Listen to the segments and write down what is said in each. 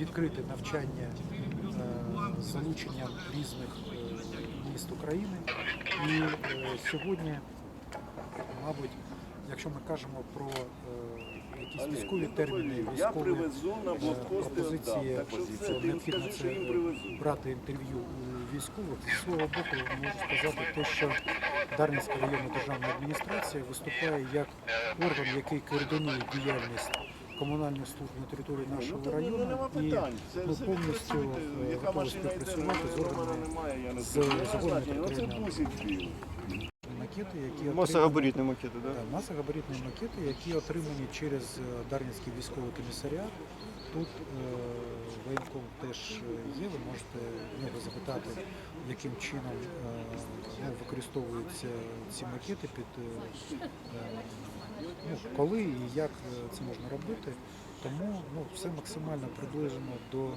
відкрити навчання е, з залученням різних е, міст України. І е, сьогодні, мабуть, якщо ми кажемо про якісь військові терміни, військові пропозиції, що то необхідно це брати інтерв'ю у військових. З свого боку можу сказати те, що Дарницька районна державна адміністрація виступає як орган, який координує діяльність комунальних служб на території Ну, нашого то району нема і питань. Це ми все повністю е, Яка готові машина йде, співпрацювати з номера органами немає, я не з знаю. загонами Ну бусик макети, які отримані- Масогабаритні макети, так? Так, масогабаритні макети, які отримані через е, Дарницький військовий комісаріат. Тут е, воєнком теж е, є, ви можете в нього запитати, яким чином е, ну, використовуються ці макети під е, е, ну, коли і як е, це можна робити. Тому ну, все максимально приближено до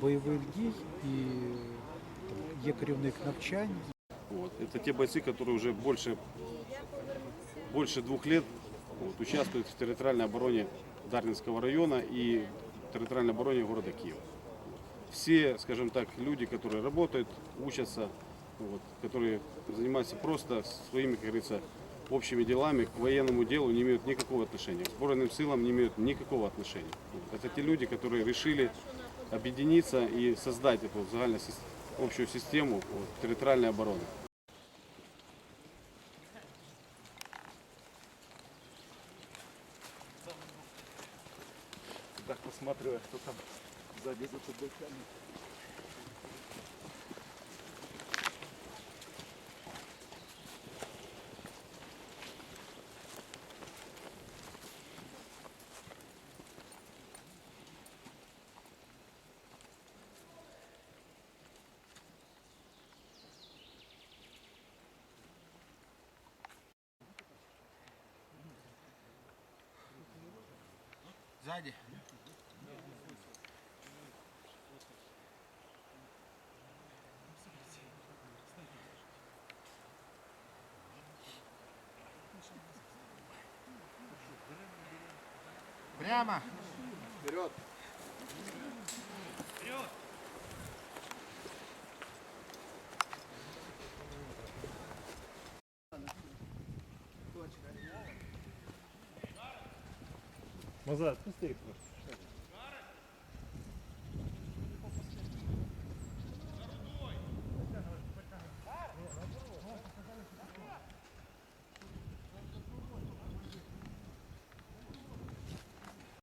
бойових дій і там, є керівник навчань, Вот. Это те бойцы, которые уже больше, больше двух лет вот, участвуют в территориальной обороне Дарнинского района и территориальной обороне города Киева. Все, скажем так, люди, которые работают, учатся, вот, которые занимаются просто своими, как говорится, общими делами к военному делу не имеют никакого отношения, к сборным силам не имеют никакого отношения. Это те люди, которые решили объединиться и создать эту общую систему территориальной обороны. Так посмотрю, кто там сзади за тубыльками. Сзади. Прямо. Вперед! Назад, пусти їх трошки.